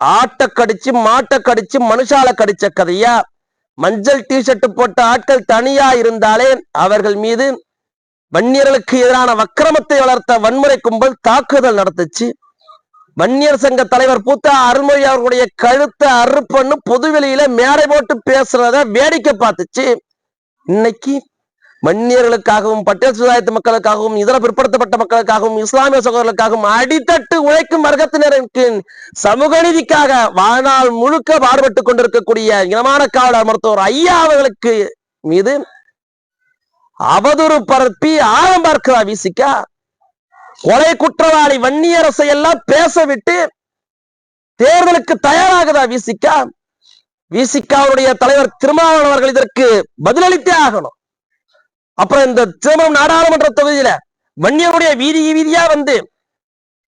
ஆட்டை கடிச்சு மாட்டை கடிச்சு மனுஷால கடிச்ச கதையா? மஞ்சள் டிஷர்ட் போட்ட ஆட்கள் தனியா இருந்தாலே அவர்கள் மீது வன்னியர்களுக்கு எதிரான வக்கிரமத்தை வளர்த்த வன்முறை கும்பல் தாக்குதல் நடத்துச்சு. வன்னியர் சங்க தலைவர் பூத்தா அருள்மொழி அவர்களுடைய கழுத்தை அறுப்பண்ணு பொதுவெளியில மேடை போட்டு பேசுறத வேடிக்கை பார்த்துச்சு. இன்னைக்கு வன்னியர்களுக்காகவும் பட்டேல் சமுதாயத்து மக்களுக்காகவும் இதர பிற்படுத்தப்பட்ட மக்களுக்காகவும் இஸ்லாமிய சகோதரர்களுக்காகவும் அடித்தட்டு உழைக்கும் வர்க்கத்தினருக்கு சமூக நீதிக்காக வாழ்நாள் முழுக்க பாடுபட்டு கொண்டிருக்கக்கூடிய இனமான காவலர் மருத்துவர் ஐயா அவர்களுக்கு மீது அவதூறு பரப்பி ஆழம் பார்க்கிறா வீசிக்கா கொலை குற்றவாளி வன்னியரசை எல்லாம் பேச விட்டு தேர்தலுக்கு தயாராகுதா வீசிக்கா விசிகாவுடைய தலைவர் திருமாவளவர்கள் இதற்கு பதிலளித்தே ஆகணும். அப்புறம் இந்த திருமணம் நாடாளுமன்ற தொகுதியில வன்னியருடைய வீதி வீதியா வந்து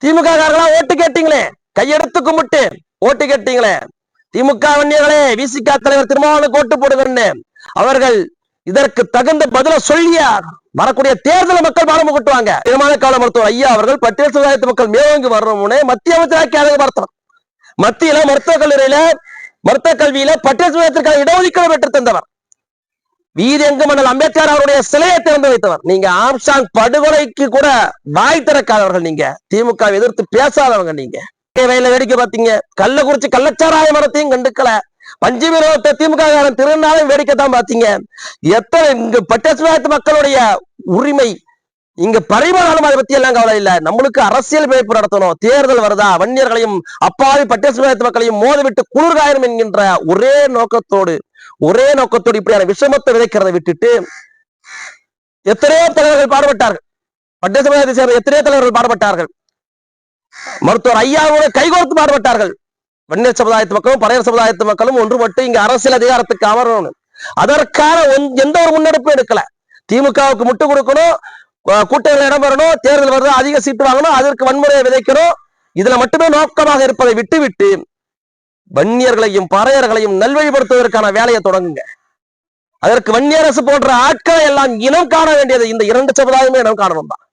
திமுக காரங்களா ஓட்டு கேட்டீங்களே? கையெடுத்து கும்பிட்டு ஓட்டு கேட்டீங்களே? திமுக வன்னியர்களே விசிகா தலைவர் திருமாவளவுக்கு ஓட்டு போடுங்கன்னு அவர்கள் இதற்கு தகுந்த பதில சொல்லியா வரக்கூடிய தேர்தல மக்கள் பாடம் கொட்டுவாங்க திருமண கால மருத்துவர் ஐயா அவர்கள் பட்டியல் சமுதாயத்து மக்கள் மேலோங்கி வரணும்னு மத்திய அமைச்சராக்கி அழகு மத்தியில மருத்துவ கல்லூரியில மருத்துவ கல்வியில பட்டியல் சமுதாயத்திற்கான இடஒதுக்கீடு பெற்று தந்தவர். வீதி எங்கு மண்டல் அம்பேத்கர் அவருடைய சிலையை திறந்து வைத்தவர். நீங்க ஆம்சாங் படுகொலைக்கு கூட வாய் திறக்காதவர்கள் நீங்க. திமுக எதிர்த்து பேசாதவங்க நீங்க. வயல வேடிக்கை பார்த்தீங்க கள்ளக்குறிச்சி கள்ளச்சாராய மரத்தையும் கண்டுக்கல. பஞ்சு விரோதத்தை திமுக காரன் திருநாளையும் வேடிக்கை தான் பாத்தீங்க. எத்தனை இங்க பட்டியல் மக்களுடைய உரிமை இங்க பரிமாணம் அதை பத்தி எல்லாம் கவலை இல்ல. நம்மளுக்கு அரசியல் பிழைப்பு நடத்தணும். தேர்தல் வருதா? வன்னியர்களையும் அப்பாவி பட்டியல் சமுதாயத்து மக்களையும் மோதவிட்டு குளிர்காயம் என்கின்ற ஒரே நோக்கத்தோடு ஒரே நோக்கத்தோடு இப்படியான விஷமத்தை விதைக்கிறதை விட்டுட்டு எத்தனையோ தலைவர்கள் பாடுபட்டார்கள். பட்டியல் சமுதாயத்தை சேர்ந்த எத்தனையோ தலைவர்கள் பாடுபட்டார்கள். மருத்துவர் ஐயாவோட கைகோர்த்து பாடுபட்டார்கள். வன்னியர் சமுதாயத்து மக்களும் பறையர் சமுதாயத்து மக்களும் ஒன்றுபட்டு இங்க அரசியல் அதிகாரத்துக்கு அமரணும். அதற்கான ஒன்- எந்த ஒரு முன்னெடுப்பும் எடுக்கல. திமுகவுக்கு முட்டு கொடுக்கணும். அஹ் இடம்பெறணும் தேர்தல் வருது அதிக சீட்டு வாங்கணும் அதற்கு வன்முறையை விதைக்கணும். இதுல மட்டுமே நோக்கமாக இருப்பதை விட்டுவிட்டு வன்னியர்களையும் பறையர்களையும் நல்வழிப்படுத்துவதற்கான வேலையை தொடங்குங்க. அதற்கு வன்னியரசு போன்ற ஆட்களை எல்லாம் இனம் காண வேண்டியது இந்த இரண்டு சமுதாயமே இனம் காணணும் தான்